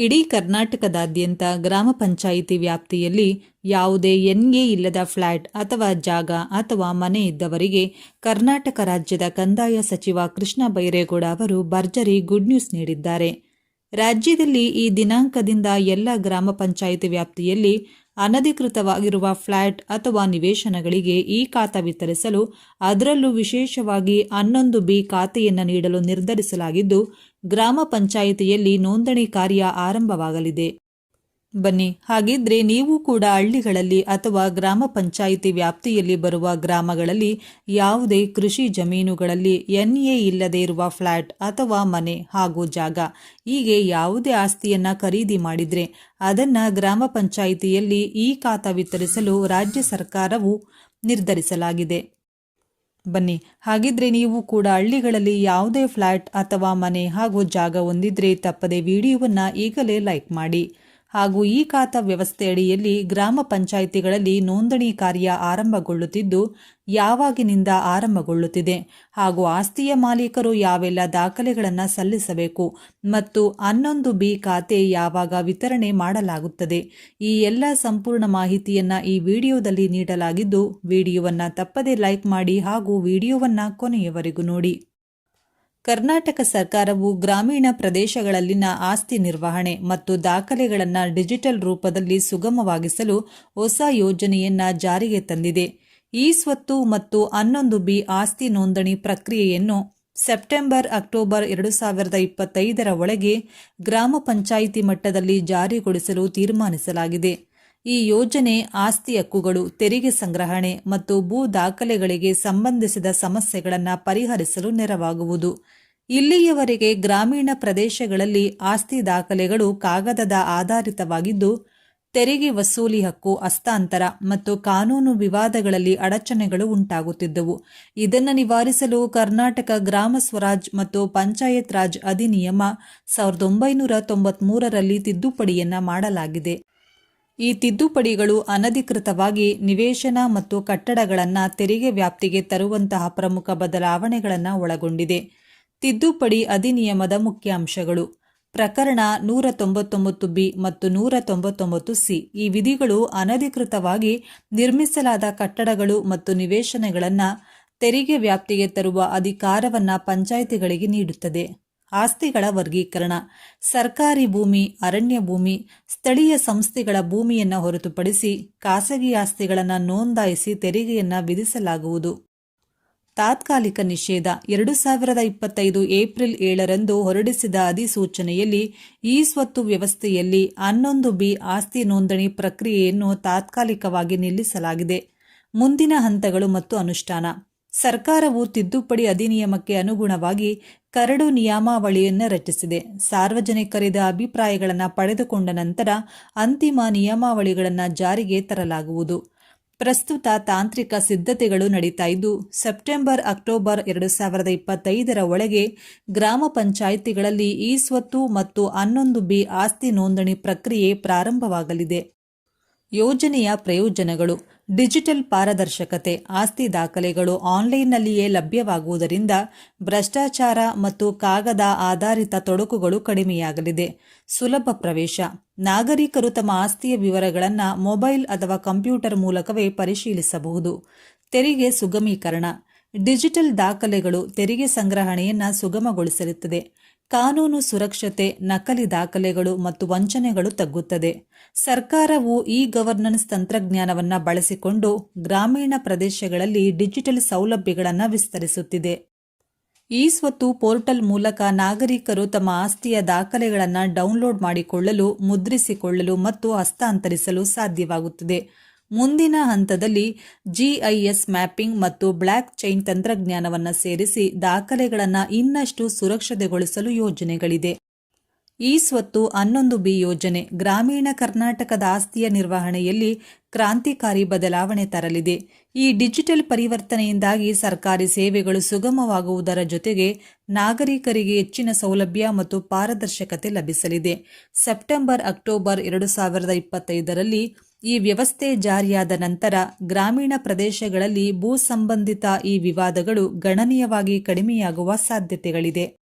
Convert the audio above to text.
ಇಡೀ ಕರ್ನಾಟಕದಾದ್ಯಂತ ಗ್ರಾಮ ಪಂಚಾಯಿತಿ ವ್ಯಾಪ್ತಿಯಲ್ಲಿ ಯಾವುದೇ ಎನ್ಎ ಇಲ್ಲದ ಫ್ಲ್ಯಾಟ್ ಅಥವಾ ಜಾಗ ಅಥವಾ ಮನೆ ಇದ್ದವರಿಗೆ ಕರ್ನಾಟಕ ರಾಜ್ಯದ ಕಂದಾಯ ಸಚಿವ ಕೃಷ್ಣ ಬೈರೇಗೌಡ ಅವರು ಭರ್ಜರಿ ಗುಡ್ ನ್ಯೂಸ್ ನೀಡಿದ್ದಾರೆ. ರಾಜ್ಯದಲ್ಲಿ ಈ ದಿನಾಂಕದಿಂದ ಎಲ್ಲ ಗ್ರಾಮ ಪಂಚಾಯಿತಿ ವ್ಯಾಪ್ತಿಯಲ್ಲಿ ಅನಧಿಕೃತವಾಗಿರುವ ಫ್ಲ್ಯಾಟ್ ಅಥವಾ ನಿವೇಶನಗಳಿಗೆ ಈ ಖಾತಾ ವಿತರಿಸಲು ಅದರಲ್ಲೂ ವಿಶೇಷವಾಗಿ ಹನ್ನೊಂದು ಬಿ ಖಾತೆಯನ್ನು ನೀಡಲು ನಿರ್ಧರಿಸಲಾಗಿದ್ದು ಗ್ರಾಮ ಪಂಚಾಯಿತಿಯಲ್ಲಿ ನೋಂದಣಿ ಕಾರ್ಯ ಆರಂಭವಾಗಲಿದೆ. ಬನ್ನಿ, ಹಾಗಿದ್ರೆ ನೀವು ಕೂಡ ಹಳ್ಳಿಗಳಲ್ಲಿ ಅಥವಾ ಗ್ರಾಮ ಪಂಚಾಯಿತಿ ವ್ಯಾಪ್ತಿಯಲ್ಲಿ ಬರುವ ಗ್ರಾಮಗಳಲ್ಲಿ ಯಾವುದೇ ಕೃಷಿ ಜಮೀನುಗಳಲ್ಲಿ ಎನ್ಎ ಇಲ್ಲದೆ ಇರುವ ಫ್ಲ್ಯಾಟ್ ಅಥವಾ ಮನೆ ಹಾಗೂ ಜಾಗ, ಹೀಗೆ ಯಾವುದೇ ಆಸ್ತಿಯನ್ನ ಖರೀದಿ ಮಾಡಿದ್ರೆ ಅದನ್ನ ಗ್ರಾಮ ಪಂಚಾಯಿತಿಯಲ್ಲಿ ಈ ಖಾತಾ ವಿತರಿಸಲು ರಾಜ್ಯ ಸರ್ಕಾರವು ನಿರ್ಧರಿಸಲಾಗಿದೆ. ಬನ್ನಿ. ಹಾಗಿದ್ರೆ ನೀವು ಕೂಡ ಹಳ್ಳಿಗಳಲ್ಲಿ ಯಾವುದೇ ಫ್ಲ್ಯಾಟ್ ಅಥವಾ ಮನೆ ಹಾಗೂ ಜಾಗ ಹೊಂದಿದ್ರೆ ತಪ್ಪದೆ ವಿಡಿಯೋವನ್ನ ಈಗಲೇ ಲೈಕ್ ಮಾಡಿ. ಹಾಗೂ ಈ ಖಾತಾ ವ್ಯವಸ್ಥೆಯಡಿಯಲ್ಲಿ ಗ್ರಾಮ ಪಂಚಾಯಿತಿಗಳಲ್ಲಿ ನೋಂದಣಿ ಕಾರ್ಯ ಆರಂಭಗೊಳ್ಳುತ್ತಿದ್ದು, ಯಾವಾಗಿನಿಂದ ಆರಂಭಗೊಳ್ಳುತ್ತಿದೆ ಹಾಗೂ ಆಸ್ತಿಯ ಮಾಲೀಕರು ಯಾವೆಲ್ಲ ದಾಖಲೆಗಳನ್ನು ಸಲ್ಲಿಸಬೇಕು ಮತ್ತು ಹನ್ನೊಂದು ಬಿ ಖಾತೆ ಯಾವಾಗ ವಿತರಣೆ ಮಾಡಲಾಗುತ್ತದೆ, ಈ ಎಲ್ಲ ಸಂಪೂರ್ಣ ಮಾಹಿತಿಯನ್ನು ಈ ವಿಡಿಯೋದಲ್ಲಿ ನೀಡಲಾಗಿದ್ದು, ವಿಡಿಯೋವನ್ನು ತಪ್ಪದೇ ಲೈಕ್ ಮಾಡಿ ಹಾಗೂ ವಿಡಿಯೋವನ್ನು ಕೊನೆಯವರೆಗೂ ನೋಡಿ. ಕರ್ನಾಟಕ ಸರ್ಕಾರವು ಗ್ರಾಮೀಣ ಪ್ರದೇಶಗಳಲ್ಲಿನ ಆಸ್ತಿ ನಿರ್ವಹಣೆ ಮತ್ತು ದಾಖಲೆಗಳನ್ನು ಡಿಜಿಟಲ್ ರೂಪದಲ್ಲಿ ಸುಗಮವಾಗಿಸಲು ಹೊಸ ಯೋಜನೆಯನ್ನ ಜಾರಿಗೆ ತಂದಿದೆ. ಈ ಸ್ವತ್ತು ಮತ್ತು ಹನ್ನೊಂದು ಬಿ ಆಸ್ತಿ ನೋಂದಣಿ ಪ್ರಕ್ರಿಯೆಯನ್ನು ಸೆಪ್ಟೆಂಬರ್, ಅಕ್ಟೋಬರ್ ಎರಡು ಸಾವಿರದ ಇಪ್ಪತ್ತೈದರ ಒಳಗೆ ಗ್ರಾಮ ಪಂಚಾಯಿತಿ ಮಟ್ಟದಲ್ಲಿ ಜಾರಿಗೊಳಿಸಲು ತೀರ್ಮಾನಿಸಲಾಗಿದೆ. ಈ ಯೋಜನೆ ಆಸ್ತಿ ಹಕ್ಕುಗಳು, ತೆರಿಗೆ ಸಂಗ್ರಹಣೆ ಮತ್ತು ಭೂ ದಾಖಲೆಗಳಿಗೆ ಸಂಬಂಧಿಸಿದ ಸಮಸ್ಯೆಗಳನ್ನು ಪರಿಹರಿಸಲು ನೆರವಾಗುವುದು. ಇಲ್ಲಿಯವರೆಗೆ ಗ್ರಾಮೀಣ ಪ್ರದೇಶಗಳಲ್ಲಿ ಆಸ್ತಿ ದಾಖಲೆಗಳು ಕಾಗದದ ಆಧಾರಿತವಾಗಿದ್ದು, ತೆರಿಗೆ ವಸೂಲಿ ಹಕ್ಕು ಹಸ್ತಾಂತರ ಮತ್ತು ಕಾನೂನು ವಿವಾದಗಳಲ್ಲಿ ಅಡಚಣೆಗಳು ಉಂಟಾಗುತ್ತಿದ್ದವು. ಇದನ್ನು ನಿವಾರಿಸಲು ಕರ್ನಾಟಕ ಗ್ರಾಮ ಸ್ವರಾಜ್ ಮತ್ತು ಪಂಚಾಯತ್ ರಾಜ್ ಅಧಿನಿಯಮ ಸಾವಿರದ ಒಂಬೈನೂರ ತೊಂಬತ್ಮೂರರಲ್ಲಿ ತಿದ್ದುಪಡಿಯನ್ನ ಮಾಡಲಾಗಿದೆ. ಈ ತಿದ್ದುಪಡಿಗಳು ಅನಧಿಕೃತವಾಗಿ ನಿವೇಶನ ಮತ್ತು ಕಟ್ಟಡಗಳನ್ನು ತೆರಿಗೆ ವ್ಯಾಪ್ತಿಗೆ ತರುವಂತಹ ಪ್ರಮುಖ ಬದಲಾವಣೆಗಳನ್ನು ಒಳಗೊಂಡಿದೆ. ತಿದ್ದುಪಡಿ ಅಧಿನಿಯಮದ ಮುಖ್ಯಾಂಶಗಳು ಪ್ರಕರಣ ನೂರ ತೊಂಬತ್ತೊಂಬತ್ತು ಬಿ ಮತ್ತು ನೂರ ತೊಂಬತ್ತೊಂಬತ್ತು ಸಿ. ಈ ವಿಧಿಗಳು ಅನಧಿಕೃತವಾಗಿ ನಿರ್ಮಿಸಲಾದ ಕಟ್ಟಡಗಳು ಮತ್ತು ನಿವೇಶನಗಳನ್ನು ತೆರಿಗೆ ವ್ಯಾಪ್ತಿಗೆ ತರುವ ಅಧಿಕಾರವನ್ನು ಪಂಚಾಯಿತಿಗಳಿಗೆ ನೀಡುತ್ತದೆ. ಆಸ್ತಿಗಳ ವರ್ಗೀಕರಣ, ಸರ್ಕಾರಿ ಭೂಮಿ, ಅರಣ್ಯ ಭೂಮಿ, ಸ್ಥಳೀಯ ಸಂಸ್ಥೆಗಳ ಭೂಮಿಯನ್ನು ಹೊರತುಪಡಿಸಿ ಖಾಸಗಿ ಆಸ್ತಿಗಳನ್ನು ನೋಂದಾಯಿಸಿ ತೆರಿಗೆಯನ್ನು ವಿಧಿಸಲಾಗುವುದು. ತಾತ್ಕಾಲಿಕ ನಿಷೇಧ, ಎರಡು ಸಾವಿರದ ಇಪ್ಪತ್ತೈದು ಏಪ್ರಿಲ್ ಏಳರಂದು ಹೊರಡಿಸಿದ ಅಧಿಸೂಚನೆಯಲ್ಲಿ ಈ ಸ್ವತ್ತು ವ್ಯವಸ್ಥೆಯಲ್ಲಿ ಹನ್ನೊಂದು ಬಿ ಆಸ್ತಿ ನೋಂದಣಿ ಪ್ರಕ್ರಿಯೆಯನ್ನು ತಾತ್ಕಾಲಿಕವಾಗಿ ನಿಲ್ಲಿಸಲಾಗಿದೆ. ಮುಂದಿನ ಹಂತಗಳು ಮತ್ತು ಅನುಷ್ಠಾನ. ಸರ್ಕಾರವು ತಿದ್ದುಪಡಿ ಅಧಿನಿಯಮಕ್ಕೆ ಅನುಗುಣವಾಗಿ ಕರಡು ನಿಯಮಾವಳಿಯನ್ನು ರಚಿಸಿದೆ. ಸಾರ್ವಜನಿಕರಿದ ಅಭಿಪ್ರಾಯಗಳನ್ನು ಪಡೆದುಕೊಂಡ ನಂತರ ಅಂತಿಮ ನಿಯಮಾವಳಿಗಳನ್ನು ಜಾರಿಗೆ ತರಲಾಗುವುದು. ಪ್ರಸ್ತುತ ತಾಂತ್ರಿಕ ಸಿದ್ಧತೆಗಳು ನಡೀತಾ ಇದ್ದು, ಸೆಪ್ಟೆಂಬರ್ ಅಕ್ಟೋಬರ್ ಎರಡು ಸಾವಿರದ ಇಪ್ಪತ್ತೈದರ ಒಳಗೆ ಗ್ರಾಮ ಪಂಚಾಯಿತಿಗಳಲ್ಲಿ ಈ ಸ್ವತ್ತು ಮತ್ತು ಹನ್ನೊಂದು ಬಿ ಆಸ್ತಿ ನೋಂದಣಿ ಪ್ರಕ್ರಿಯೆ ಪ್ರಾರಂಭವಾಗಲಿದೆ. ಯೋಜನೆಯ ಪ್ರಯೋಜನಗಳು, ಡಿಜಿಟಲ್ ಪಾರದರ್ಶಕತೆ, ಆಸ್ತಿ ದಾಖಲೆಗಳು ಆನ್ಲೈನ್ನಲ್ಲಿಯೇ ಲಭ್ಯವಾಗುವುದರಿಂದ ಭ್ರಷ್ಟಾಚಾರ ಮತ್ತು ಕಾಗದ ಆಧಾರಿತ ತೊಡಕುಗಳು ಕಡಿಮೆಯಾಗಲಿದೆ. ಸುಲಭ ಪ್ರವೇಶ, ನಾಗರಿಕರು ತಮ್ಮ ಆಸ್ತಿಯ ವಿವರಗಳನ್ನು ಮೊಬೈಲ್ ಅಥವಾ ಕಂಪ್ಯೂಟರ್ ಮೂಲಕವೇ ಪರಿಶೀಲಿಸಬಹುದು. ತೆರಿಗೆ ಸುಗಮೀಕರಣ, ಡಿಜಿಟಲ್ ದಾಖಲೆಗಳು ತೆರಿಗೆ ಸಂಗ್ರಹಣೆಯನ್ನು ಸುಗಮಗೊಳಿಸಲಿರುತ್ತದೆ ಕಾನೂನು ಸುರಕ್ಷತೆ, ನಕಲಿ ದಾಖಲೆಗಳು ಮತ್ತು ವಂಚನೆಗಳು ತಗ್ಗುತ್ತದೆ. ಸರ್ಕಾರವು ಇ ಗವರ್ನೆನ್ಸ್ ತಂತ್ರಜ್ಞಾನವನ್ನು ಬಳಸಿಕೊಂಡು ಗ್ರಾಮೀಣ ಪ್ರದೇಶಗಳಲ್ಲಿ ಡಿಜಿಟಲ್ ಸೌಲಭ್ಯಗಳನ್ನು ವಿಸ್ತರಿಸುತ್ತಿದೆ. ಈ ಸ್ವತ್ತು ಪೋರ್ಟಲ್ ಮೂಲಕ ನಾಗರಿಕರು ತಮ್ಮ ಆಸ್ತಿಯ ದಾಖಲೆಗಳನ್ನು ಡೌನ್ಲೋಡ್ ಮಾಡಿಕೊಳ್ಳಲು, ಮುದ್ರಿಸಿಕೊಳ್ಳಲು ಮತ್ತು ಹಸ್ತಾಂತರಿಸಲು ಸಾಧ್ಯವಾಗುತ್ತದೆ. ಮುಂದಿನ ಹಂತದಲ್ಲಿ ಜಿಐಎಸ್ ಮ್ಯಾಪಿಂಗ್ ಮತ್ತು ಬ್ಲಾಕ್ ಚೈನ್ ತಂತ್ರಜ್ಞಾನವನ್ನು ಸೇರಿಸಿ ದಾಖಲೆಗಳನ್ನು ಇನ್ನಷ್ಟು ಸುರಕ್ಷತೆಗೊಳಿಸಲು ಯೋಜನೆಗಳಿದೆ. ಈ ಸ್ವತ್ತು ಹನ್ನೊಂದು ಬಿ ಯೋಜನೆ ಗ್ರಾಮೀಣ ಕರ್ನಾಟಕದ ಆಸ್ತಿಯ ನಿರ್ವಹಣೆಯಲ್ಲಿ ಕ್ರಾಂತಿಕಾರಿ ಬದಲಾವಣೆ ತರಲಿದೆ. ಈ ಡಿಜಿಟಲ್ ಪರಿವರ್ತನೆಯಿಂದಾಗಿ ಸರ್ಕಾರಿ ಸೇವೆಗಳು ಸುಗಮವಾಗುವುದರ ಜೊತೆಗೆ ನಾಗರಿಕರಿಗೆ ಹೆಚ್ಚಿನ ಸೌಲಭ್ಯ ಮತ್ತು ಪಾರದರ್ಶಕತೆ ಲಭಿಸಲಿದೆ. ಸೆಪ್ಟೆಂಬರ್ ಅಕ್ಟೋಬರ್ ಎರಡು ಸಾವಿರದ ಇಪ್ಪತ್ತೈದರಲ್ಲಿ ಈ ವ್ಯವಸ್ಥೆ ಜಾರಿಯಾದ ನಂತರ ಗ್ರಾಮೀಣ ಪ್ರದೇಶಗಳಲ್ಲಿ ಭೂ ಸಂಬಂಧಿತ ಈ ವಿವಾದಗಳು ಗಣನೀಯವಾಗಿ ಕಡಿಮೆಯಾಗುವ ಸಾಧ್ಯತೆಗಳಿದೆ.